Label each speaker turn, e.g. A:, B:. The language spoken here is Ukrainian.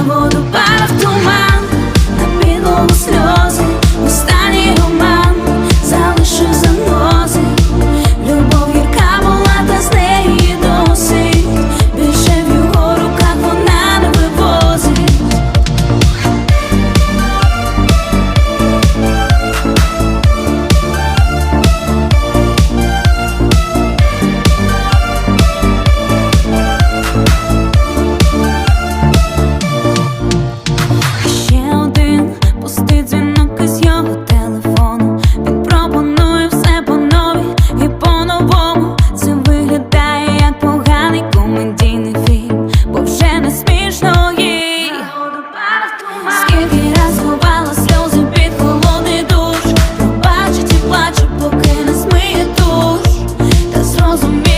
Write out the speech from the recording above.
A: Amor do Pai. з його телефону. Він пропонує все по новій і по-новому. Це виглядає поганий комедійний фільм, бо вже не смішно їй. Скільки раз ховала сльози під холодний душ, побачить і плаче, поки не сміє душ, та зрозуміє